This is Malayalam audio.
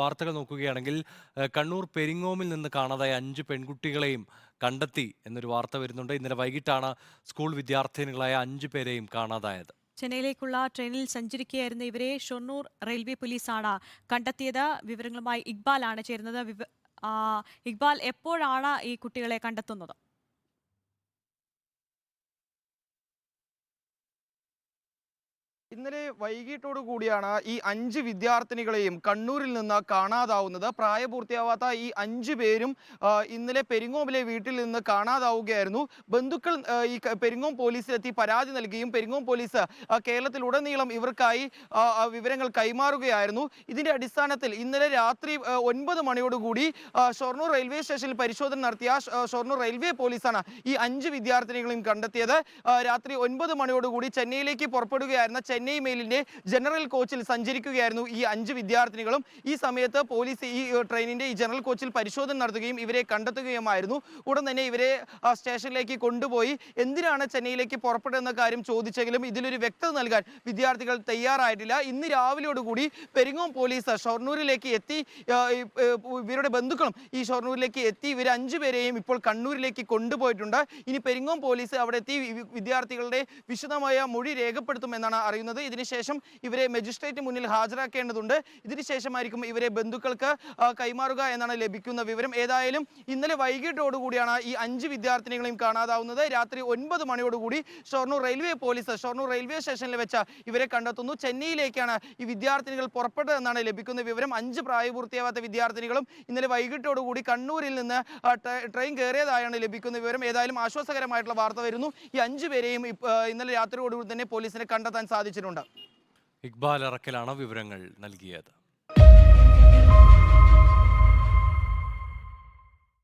വാർത്തകൾ നോക്കുകയാണെങ്കിൽ കണ്ണൂർ പെരിങ്ങോമിൽ നിന്ന് കാണാതായ അഞ്ച് പെൺകുട്ടികളെയും കണ്ടെത്തി എന്നൊരു വാർത്ത വരുന്നുണ്ട്. ഇന്നലെ വൈകിട്ടാണ് സ്കൂൾ വിദ്യാർത്ഥിനികളായ അഞ്ച് പേരെയും കാണാതായത്. ചെന്നൈയിലേക്കുള്ള ട്രെയിനിൽ സഞ്ചരിക്കുകയായിരുന്ന ഇവരെ ഷൊർണൂർ റെയിൽവേ പോലീസാണ് കണ്ടെത്തിയത്. വിവരങ്ങളുമായി ഇക്ബാലാണ് ചേരുന്നത്. ഇക്ബാൽ എപ്പോഴാണ് ഈ കുട്ടികളെ കണ്ടെത്തുന്നത്? ഇന്നലെ വൈകിട്ടോടു കൂടിയാണ് ഈ അഞ്ച് വിദ്യാർത്ഥിനികളെയും കണ്ണൂരിൽ നിന്ന് കാണാതാവുന്നത്. പ്രായപൂർത്തിയാവാത്ത ഈ അഞ്ച് പേരും ഇന്നലെ പെരിങ്ങോമിലെ വീട്ടിൽ നിന്ന് കാണാതാവുകയായിരുന്നു. ബന്ധുക്കൾ ഈ പെരിങ്ങോം പോലീസിലെത്തി പരാതി നൽകുകയും പെരിങ്ങോം പോലീസ് കേരളത്തിലുടനീളം ഇവർക്കായി വിവരങ്ങൾ കൈമാറുകയായിരുന്നു. ഇതിന്റെ അടിസ്ഥാനത്തിൽ ഇന്നലെ രാത്രി ഒൻപത് മണിയോടുകൂടി ഷൊർണൂർ റെയിൽവേ സ്റ്റേഷനിൽ പരിശോധന നടത്തിയ ഷൊർണൂർ റെയിൽവേ പോലീസാണ് ഈ അഞ്ച് വിദ്യാർത്ഥിനികളെയും കണ്ടെത്തിയത്. രാത്രി ഒൻപത് മണിയോടുകൂടി ചെന്നൈയിലേക്ക് പുറപ്പെടുകയായിരുന്ന ചെന്നൈ മെയിലിന്റെ ജനറൽ കോച്ചിൽ സഞ്ചരിക്കുകയായിരുന്നു ഈ അഞ്ച് വിദ്യാർത്ഥിനികളും. ഈ സമയത്ത് പോലീസ് ഈ ട്രെയിനിന്റെ ഈ ജനറൽ കോച്ചിൽ പരിശോധന നടത്തുകയും ഇവരെ കണ്ടെത്തുകയുമായിരുന്നു. ഉടൻ തന്നെ ഇവരെ സ്റ്റേഷനിലേക്ക് കൊണ്ടുപോയി. എന്തിനാണ് ചെന്നൈയിലേക്ക് പുറപ്പെടുന്ന കാര്യം ചോദിച്ചെങ്കിലും ഇതിലൊരു വ്യക്തത നൽകാൻ വിദ്യാർത്ഥികൾ തയ്യാറായിട്ടില്ല. ഇന്ന് രാവിലെയോടുകൂടി പെരിങ്ങോം പോലീസ് ഷൊർണൂരിലേക്ക് എത്തി ഇവരുടെ ബന്ധുക്കളും ഈ ഷൊർണൂരിലേക്ക് എത്തി. ഇവർ അഞ്ചു പേരെയും ഇപ്പോൾ കണ്ണൂരിലേക്ക് കൊണ്ടുപോയിട്ടുണ്ട്. ഇനി പെരിങ്ങോം പോലീസ് അവിടെ എത്തി. വിദ്യാർത്ഥികളുടെ വിശദമായ മൊഴി രേഖപ്പെടുത്തുമെന്നാണ് അറിയുന്നത്. ഇതിനുശേഷം ഇവരെ മജിസ്ട്രേറ്റ് മുന്നിൽ ഹാജരാക്കേണ്ടതുണ്ട്. ഇതിനുശേഷമായിരിക്കും ഇവരെ ബന്ധുക്കൾക്ക് കൈമാറുക എന്നാണ് ലഭിക്കുന്ന വിവരം. ഏതായാലും ഇന്നലെ വൈകിട്ടോടുകൂടിയാണ് ഈ അഞ്ച് വിദ്യാർത്ഥിനികളെയും കാണാതാവുന്നത്. രാത്രി ഒൻപത് മണിയോടുകൂടി Shoranur railway police Shoranur railway സ്റ്റേഷനിൽ വെച്ച് ഇവരെ കണ്ടെത്തുന്നു. ചെന്നൈയിലേക്കാണ് ഈ വിദ്യാർത്ഥിനികൾ പുറപ്പെട്ടതെന്നാണ് ലഭിക്കുന്ന വിവരം. അഞ്ച് പ്രായപൂർത്തിയാവാത്ത വിദ്യാർത്ഥിനികളും ഇന്നലെ വൈകിട്ടോടുകൂടി കണ്ണൂരിൽ നിന്ന് ട്രെയിൻ കയറിയതായാണ് ലഭിക്കുന്ന വിവരം. ഏതായാലും ആശ്വാസകരമായിട്ടുള്ള വാർത്ത വരുന്നു. ഈ അഞ്ചു പേരെയും ഇപ്പ- ആ, ഇന്നലെ രാത്രിയോടുകൂടി തന്നെ പോലീസിനെ കണ്ടെത്താൻ ഇക്ബാൽ അറക്കലാണ് വിവരങ്ങൾ നൽകിയത്.